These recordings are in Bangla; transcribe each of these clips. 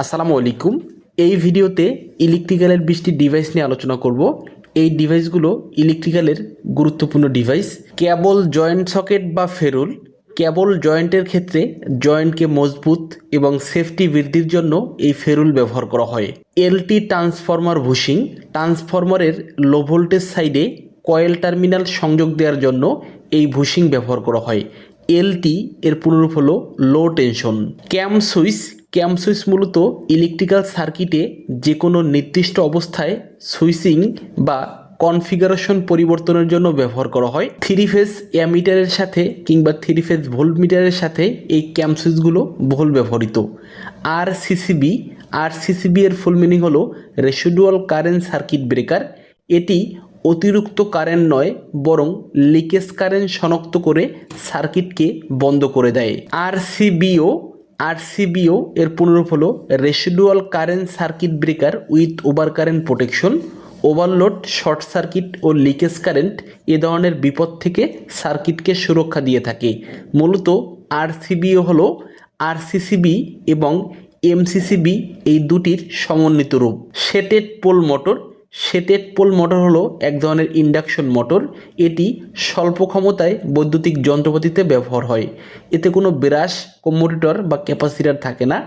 আসসালামু আলাইকুম। এই ভিডিওতে ইলেকট্রিক্যালের বিশটি ডিভাইস নিয়ে আলোচনা করব। এই ডিভাইসগুলো ইলেকট্রিক্যালের গুরুত্বপূর্ণ ডিভাইস কেবল জয়েন্ট সকেট বা ফেরুল কেবল জয়েন্টের ক্ষেত্রে জয়েন্টকে মজবুত এবং সেফটি বৃদ্ধির জন্য এই ফেরুল ব্যবহার করা হয়। এলটি ট্রান্সফরমার ভুসিং ট্রান্সফরমারের লো ভোল্টেজ সাইডে কয়েল টার্মিনাল সংযোগ দেওয়ার জন্য এই ভুসিং ব্যবহার করা হয়। এলটি এর পুনরূপ হলো low tension cam switch cam switch মূলত ইলেকট্রিক্যাল সার্কিটে যে কোনো নির্দিষ্ট অবস্থায় সুইচিং বা কনফিগারেশন পরিবর্তনের জন্য ব্যবহার করা হয়। থ্রি ফেজ অ্যামিটারের সাথে কিংবা থ্রি ফেজ ভোল্ট মিটারের সাথে এই ক্যাম সুইচগুলো বহুল ব্যবহৃত। আর সিসিবি আর সিসিবি এর ফুল মিনিং হলো রেসিডুয়াল কারেন্ট সার্কিট ব্রেকার এটি অতিরিক্ত কারেন্ট নয়, বরং লিকেজ কারেন্ট শনাক্ত করে সার্কিটকে বন্ধ করে দেয়। আর সিবিও আর সিবিও এর পুনরূপ হলো residual current circuit breaker with over current protection overload short circuit O leakage current এ ধরনের বিপদ থেকে সার্কিটকে সুরক্ষা দিয়ে থাকে। মূলত আরসিবিও হলো আরসিসিবি এবং এমসিসিবি এই দুটির সমন্বিত রূপ। Shaded pole motor shaded pole motor হলো এক ধরনের ইন্ডাকশন মোটর। এটি স্বল্প ক্ষমতায় বৈদ্যুতিক যন্ত্রপাতিতে ব্যবহার হয়। এতে কোনো বিরাস কম্মোডিটর বা ক্যাপাসিটার থাকে না,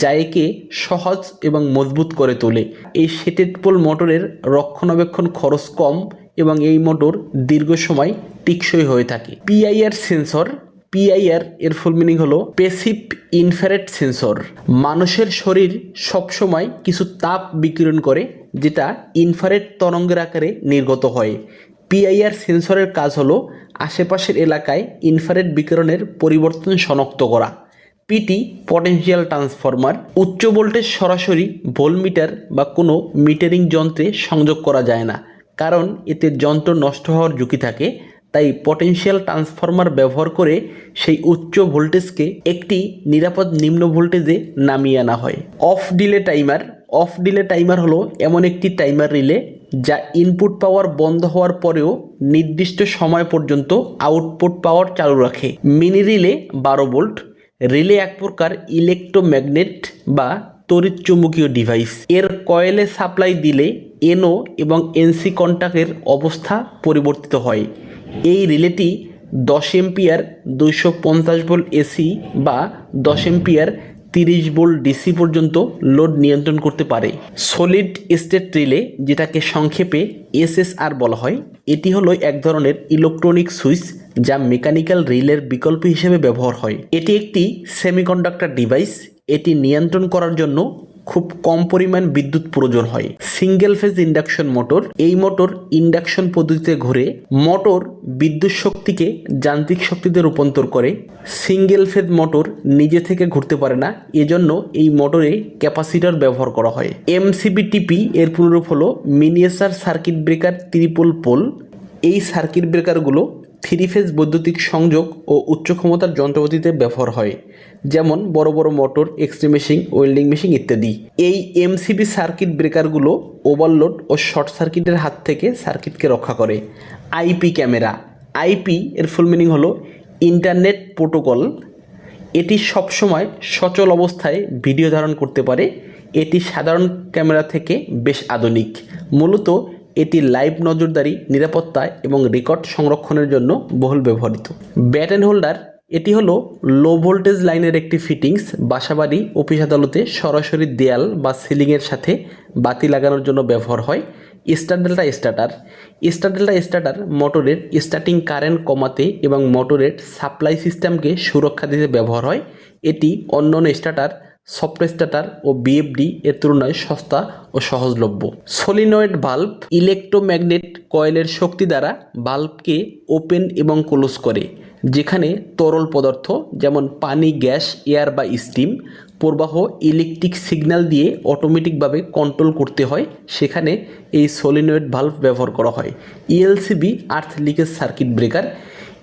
যা একে সহজ এবং মজবুত করে তোলে। এই শেটেড পোল মোটরের রক্ষণাবেক্ষণ খরচ কম এবং এই মোটর দীর্ঘ সময় টিকসই হয়ে থাকে। পিআইআর সেন্সর পিআইআর এর ফুল মিনিং হলো পেসিভ ইনফ্রারেড সেন্সর মানুষের শরীর সবসময় কিছু তাপ বিকিরণ করে, যেটা ইনফ্রারেড তরঙ্গের আকারে নির্গত হয়। পিআইআর সেন্সরের কাজ হলো আশেপাশের এলাকায় ইনফ্রারেড বিকিরণের পরিবর্তন শনাক্ত করা। পিটি পটেনশিয়াল ট্রান্সফরমার উচ্চ ভোল্টেজ সরাসরি ভোল্টমিটার বা কোনো মিটারিং যন্ত্রে সংযোগ করা যায় না, কারণ এতে যন্ত্র নষ্ট হওয়ার ঝুঁকি থাকে। তাই পটেনশিয়াল ট্রান্সফরমার ব্যবহার করে সেই উচ্চ ভোল্টেজকে একটি নিরাপদ নিম্ন ভোল্টেজে নামিয়ে আনা হয়। Off delay timer off delay timer হলো এমন একটি টাইমার রিলে যা ইনপুট পাওয়ার বন্ধ হওয়ার পরেও নির্দিষ্ট সময় পর্যন্ত আউটপুট পাওয়ার চালু রাখে। মিনি রিলে বারো ভোল্ট রিলে এক প্রকার ইলেকট্রোম্যাগনেট বা তড়িৎ চুম্বকীয় ডিভাইস এর কয়েলে সাপ্লাই দিলে এনও এবং এনসি কন্টাক্টের অবস্থা পরিবর্তিত হয়। এই রিলেটি দশ এম্পিয়ার দুইশো পঞ্চাশ ভোল্ট এসি বা দশ এম্পিয়ার তিরিশ ভোল্ট ডিসি পর্যন্ত লোড নিয়ন্ত্রণ করতে পারে। সলিড স্টেট রিলে যেটাকে সংক্ষেপে এসএসআর বলা হয়, এটি হলো এক ধরনের ইলেকট্রনিক সুইচ যা মেকানিক্যাল রিলের বিকল্প হিসেবে ব্যবহার হয়। এটি একটি সেমিকন্ডাক্টর ডিভাইস এটি নিয়ন্ত্রণ করার জন্য খুব কম পরিমাণ বিদ্যুৎ প্রয়োজন হয়। সিঙ্গেল ফেজ ইন্ডাকশন মোটর এই মোটর ইন্ডাকশন পদ্ধতিতে ঘুরে মোটর বিদ্যুৎ শক্তিকে যান্ত্রিক শক্তিতে রূপান্তর করে। সিঙ্গেল ফেজ মোটর নিজে থেকে ঘুরতে পারে না, এজন্য এই মোটরে ক্যাপাসিটর ব্যবহার করা হয়। এমসিবিটিপি এর পুনরূপ হলো miniature circuit breaker triple pole এই সার্কিট ব্রেকারগুলো থ্রি ফেজ বৈদ্যুতিক সংযোগ ও উচ্চ ক্ষমতার যন্ত্রপাতিতে ব্যবহার হয়, যেমন বড় বড় মোটর এক্সট্রি মেশিন, ওয়েল্ডিং মেশিন ইত্যাদি। এই এমসিবি সার্কিট ব্রেকারগুলো ওভারলোড ও শর্ট সার্কিটের হাত থেকে সার্কিটকে রক্ষা করে। IP camera. আইপি এর ফুল মিনিং হলো ইন্টারনেট প্রোটোকল। এটি সবসময় সচল অবস্থায় ভিডিও ধারণ করতে পারে। এটি সাধারণ ক্যামেরা থেকে বেশ আধুনিক। মূলত এটি লাইভ নজরদারি, নিরাপত্তা এবং রেকর্ড সংরক্ষণের জন্য বহুল ব্যবহৃত। ব্যাট অ্যান্ড হোল্ডার, এটি হলো লো ভোল্টেজ লাইনের একটি ফিটিংস, বাসাবাড়ি, অফিস আদালতে সরাসরি দেয়াল বা সিলিংয়ের সাথে বাতি লাগানোর জন্য ব্যবহার হয়। Star delta starter, star delta starter মোটরের স্টার্টিং কারেন্ট কমাতে এবং মোটরের সাপ্লাই সিস্টেমকে সুরক্ষা দিতে ব্যবহার হয়। এটি অন্য অন্য স্টার্টার সফট স্টার্টার ও বিএফডি এর তুলনায় সস্তা ও সহজলভ্য। সলিনয়েড বাল্ব ইলেকট্রোম্যাগনেট কয়েলের শক্তি দ্বারা বাল্বকে ওপেন এবং ক্লোজ করে, যেখানে তরল পদার্থ যেমন পানি, গ্যাস, এয়ার বা স্টিম প্রবাহ ইলেকট্রিক সিগন্যাল দিয়ে অটোমেটিকভাবে কন্ট্রোল করতে হয়। সেখানে এই সলিনয়েড ভাল্ব ব্যবহার করা হয়। ELCB earth leakage circuit breaker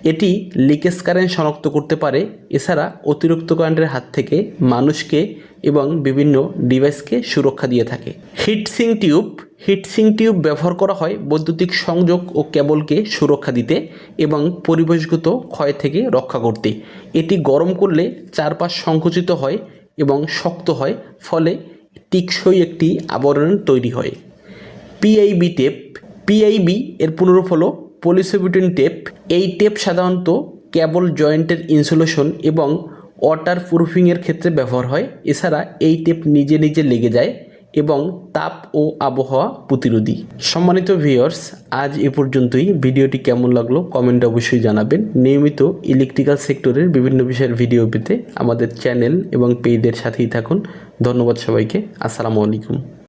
এটি লিকেজ কারেন্ট শনাক্ত করতে পারে, এছাড়া অতিরিক্ত কারেন্টের হাত থেকে মানুষকে এবং বিভিন্ন ডিভাইসকে সুরক্ষা দিয়ে থাকে। হিটসিং টিউব হিটসিং টিউব ব্যবহার করা হয় বৈদ্যুতিক সংযোগ ও কেবলকে সুরক্ষা দিতে এবং পরিবেশগত ক্ষয় থেকে রক্ষা করতে। এটি গরম করলে চারপাশ সংকুচিত হয় এবং শক্ত হয়, ফলে টিকসই একটি আবরণ তৈরি হয়। পিআইবি টেপ, পিআইবি এর পুনরূপ হলো পলিসোবিউটিন টেপ। এই টেপ সাধারণত কেবল জয়েন্টের ইনসুলেশন এবং ওয়াটার প্রুফিংয়ের ক্ষেত্রে ব্যবহার হয়। এছাড়া এই টেপ নিজে নিজে লেগে যায় এবং তাপ ও আবহাওয়া প্রতিরোধী। সম্মানিত ভিউয়ার্স, আজ এ পর্যন্তই। ভিডিওটি কেমন লাগল কমেন্টে অবশ্যই জানাবেন। নিয়মিত ইলেকট্রিক্যাল সেক্টরের বিভিন্ন বিষয়ের ভিডিও পেতে আমাদের চ্যানেল এবং পেজের সাথেই থাকুন। ধন্যবাদ সবাইকে। আসসালামু আলাইকুম।